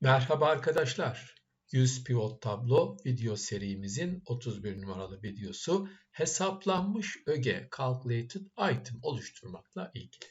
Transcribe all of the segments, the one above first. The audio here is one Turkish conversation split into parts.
Merhaba arkadaşlar. 100 pivot tablo video serimizin 31 numaralı videosu hesaplanmış öge calculated item oluşturmakla ilgili.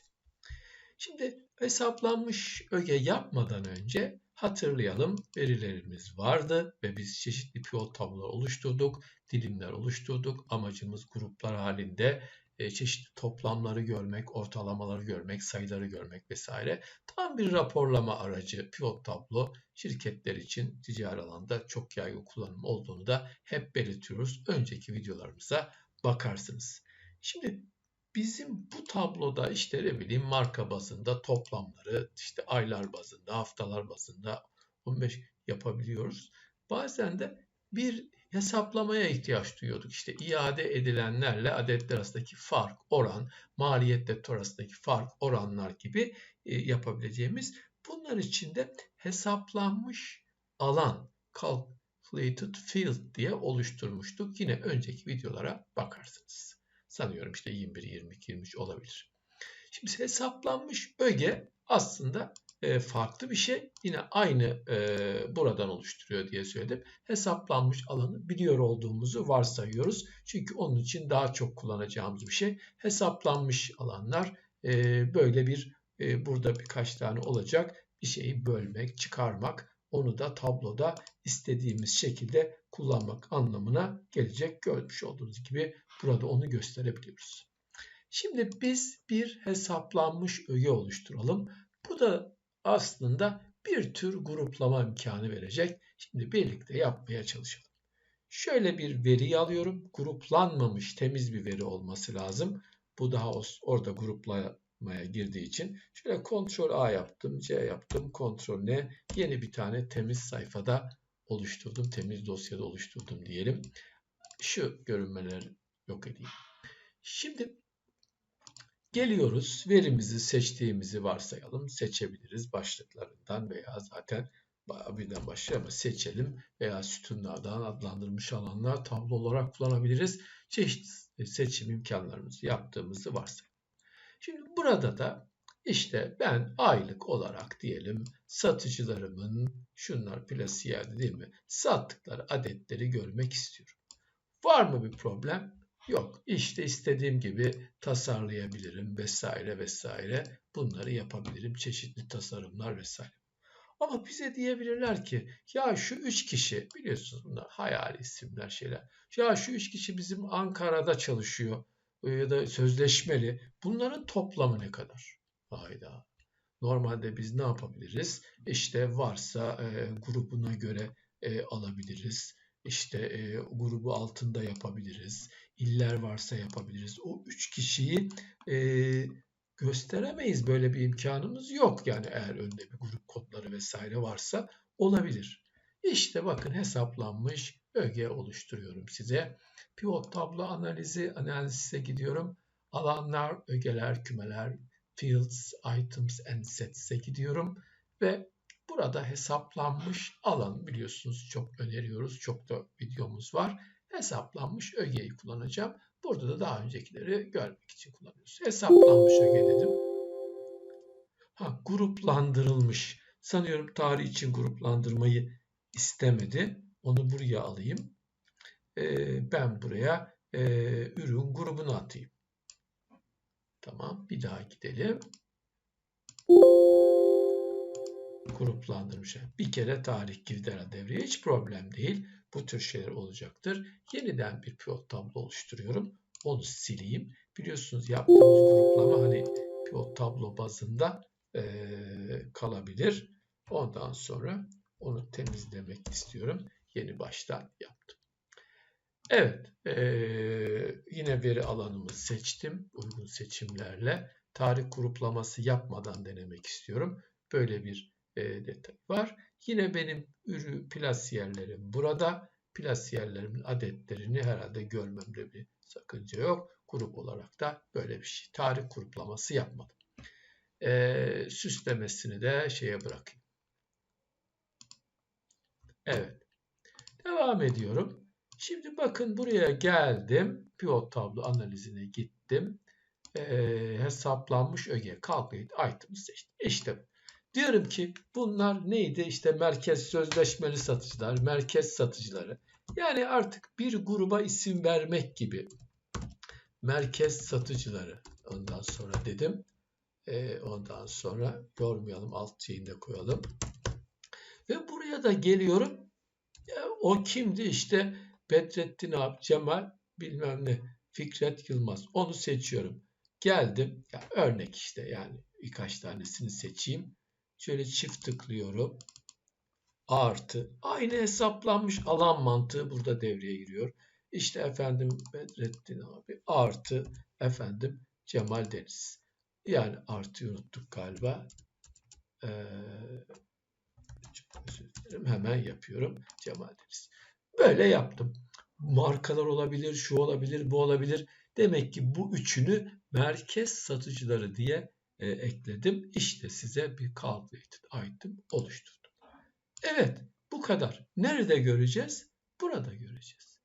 Şimdi hesaplanmış öge yapmadan önce hatırlayalım verilerimiz vardı ve biz çeşitli pivot tablolar oluşturduk, dilimler oluşturduk. Amacımız gruplar halinde e, çeşitli toplamları görmek, ortalamaları görmek, sayıları görmek vesaire. Tam bir raporlama aracı pivot tablo şirketler için ticari alanda çok yaygın kullanım olduğunu da hep belirtiyoruz. Önceki videolarımıza bakarsınız. Şimdi bizim bu tabloda işte ne bileyim marka bazında toplamları işte aylar bazında, haftalar bazında 15 yapabiliyoruz. Bazen de bir hesaplamaya ihtiyaç duyuyorduk. İşte iade edilenlerle adetler arasındaki fark, oran, maliyetler arasındaki fark, oranlar gibi e, yapabileceğimiz. Bunlar için de hesaplanmış alan, calculated field diye oluşturmuştuk. Yine önceki videolara bakarsınız. Sanıyorum işte 21, 22, 23 olabilir. Şimdi hesaplanmış öge aslında e, farklı bir şey. Yine aynı e, buradan oluşturuyor diye söyledim. Hesaplanmış alanı biliyor olduğumuzu varsayıyoruz. Çünkü onun için daha çok kullanacağımız bir şey. Hesaplanmış alanlar e, böyle bir burada birkaç tane olacak bir şeyi bölmek, çıkarmak, onu da tabloda istediğimiz şekilde kullanmak anlamına gelecek. Görmüş olduğunuz gibi burada onu gösterebiliyoruz. Şimdi biz bir hesaplanmış öge oluşturalım. Bu da aslında bir tür gruplama imkanı verecek. Şimdi birlikte yapmaya çalışalım. Şöyle bir veri alıyorum. Gruplanmamış temiz bir veri olması lazım. Bu daha orada gruplamaya girdiği için. Şöyle Ctrl A yaptım, C yaptım, Ctrl N. Yeni bir tane temiz sayfada oluşturdum. Temiz dosyada oluşturdum diyelim. Şu görünmeleri yok edeyim. Şimdi Geliyoruz. Verimizi seçtiğimizi varsayalım. Seçebiliriz başlıklarından veya zaten birden başlıyor ama seçelim veya sütunlardan adlandırmış alanlar tablo olarak kullanabiliriz. Çeşitli seçim imkanlarımızı yaptığımızı varsayalım. Şimdi burada da işte ben aylık olarak diyelim satıcılarımın şunlar plasiyer değil mi? Sattıkları adetleri görmek istiyorum. Var mı bir problem? Yok. İşte istediğim gibi tasarlayabilirim vesaire vesaire. Bunları yapabilirim. Çeşitli tasarımlar vesaire. Ama bize diyebilirler ki ya şu üç kişi biliyorsunuz bunlar hayali isimler şeyler. Ya şu üç kişi bizim Ankara'da çalışıyor e, ya da sözleşmeli. Bunların toplamı ne kadar? Hayda. Normalde biz ne yapabiliriz? İşte varsa e, grubuna göre e, alabiliriz. İşte e, grubu altında yapabiliriz iller varsa yapabiliriz. O üç kişiyi e, gösteremeyiz. Böyle bir imkanımız yok. Yani eğer önde bir grup kodları vesaire varsa olabilir. İşte bakın hesaplanmış öge oluşturuyorum size. Pivot tablo analizi, analize gidiyorum. Alanlar, ögeler, kümeler, fields, items and sets'e gidiyorum. Ve burada hesaplanmış alan biliyorsunuz çok öneriyoruz. Çok da videomuz var hesaplanmış ögeyi kullanacağım. Burada da daha öncekileri görmek için kullanıyoruz. Hesaplanmış öge dedim. Ha, gruplandırılmış. Sanıyorum tarih için gruplandırmayı istemedi. Onu buraya alayım. Ee, ben buraya e, ürün grubunu atayım. Tamam. Bir daha gidelim. Gruplandırmış. Bir kere tarih girdi devreye. Hiç problem değil. Bu tür şeyler olacaktır. Yeniden bir pivot tablo oluşturuyorum. Onu sileyim. Biliyorsunuz yaptığımız gruplama hani pivot tablo bazında e, kalabilir. Ondan sonra onu temizlemek istiyorum. Yeni baştan yaptım. Evet, e, yine veri alanımı seçtim uygun seçimlerle. Tarih gruplaması yapmadan denemek istiyorum. Böyle bir e, var. Yine benim ürü plasiyerlerim burada. Plasiyerlerimin adetlerini herhalde görmemde bir sakınca yok. Grup olarak da böyle bir şey. Tarih gruplaması yapmadım. E, süslemesini de şeye bırakayım. Evet. Devam ediyorum. Şimdi bakın buraya geldim. Pivot tablo analizine gittim. E, hesaplanmış öge calculate item'ı seçtim. İşte Diyorum ki bunlar neydi? İşte merkez sözleşmeli satıcılar, merkez satıcıları. Yani artık bir gruba isim vermek gibi merkez satıcıları ondan sonra dedim. E, ondan sonra yormayalım alt de koyalım. Ve buraya da geliyorum. E, o kimdi işte Bedrettin abi, Cemal bilmem ne Fikret Yılmaz onu seçiyorum. Geldim ya örnek işte yani birkaç tanesini seçeyim. Şöyle çift tıklıyorum. Artı aynı hesaplanmış alan mantığı burada devreye giriyor. İşte efendim Bedrettin abi artı efendim Cemal Deniz. Yani artı unuttuk galiba. Ee. Hemen yapıyorum. Cemal Deniz. Böyle yaptım. Markalar olabilir, şu olabilir, bu olabilir. Demek ki bu üçünü merkez satıcıları diye e, ekledim. İşte size bir calculated item oluşturdum. Evet, bu kadar. Nerede göreceğiz? Burada göreceğiz.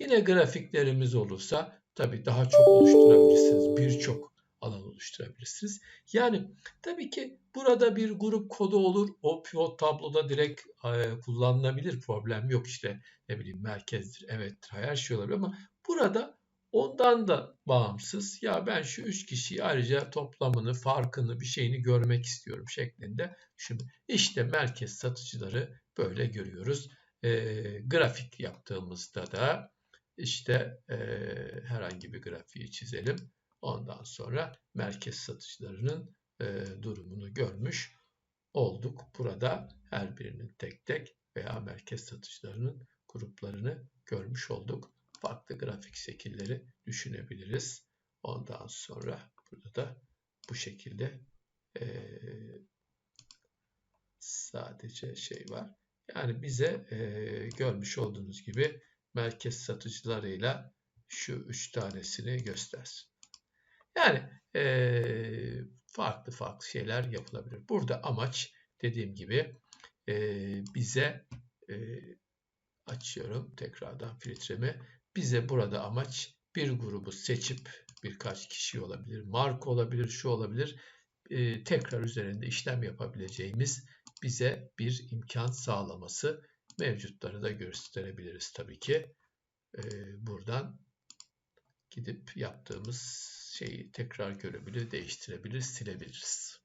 Yine grafiklerimiz olursa tabii daha çok oluşturabilirsiniz. Birçok alan oluşturabilirsiniz. Yani tabii ki burada bir grup kodu olur. O pivot tabloda direkt e, kullanılabilir. Problem yok işte ne bileyim merkezdir, evettir, her şey olabilir ama burada ondan da bağımsız ya ben şu üç kişiyi ayrıca toplamını, farkını, bir şeyini görmek istiyorum şeklinde. Şimdi işte merkez satıcıları böyle görüyoruz. E, grafik yaptığımızda da işte e, herhangi bir grafiği çizelim. Ondan sonra merkez satışlarının e, durumunu görmüş olduk. Burada her birinin tek tek veya merkez satışlarının gruplarını görmüş olduk. Farklı grafik şekilleri düşünebiliriz. Ondan sonra burada da bu şekilde e, sadece şey var. Yani bize e, görmüş olduğunuz gibi merkez satıcılarıyla şu üç tanesini göstersin. Yani e, farklı farklı şeyler yapılabilir. Burada amaç dediğim gibi e, bize e, açıyorum tekrardan filtremi. Bize burada amaç bir grubu seçip birkaç kişi olabilir, marka olabilir, şu olabilir. E, tekrar üzerinde işlem yapabileceğimiz bize bir imkan sağlaması. Mevcutları da gösterebiliriz tabii ki. E, buradan gidip yaptığımız şeyi tekrar görebilir, değiştirebilir, silebiliriz.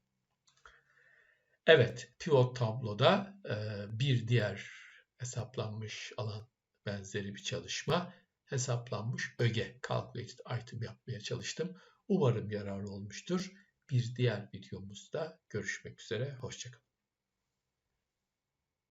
Evet, pivot tabloda e, bir diğer hesaplanmış alan benzeri bir çalışma. Hesaplanmış öge, calculated item yapmaya çalıştım. Umarım yararlı olmuştur. Bir diğer videomuzda görüşmek üzere. Hoşçakalın.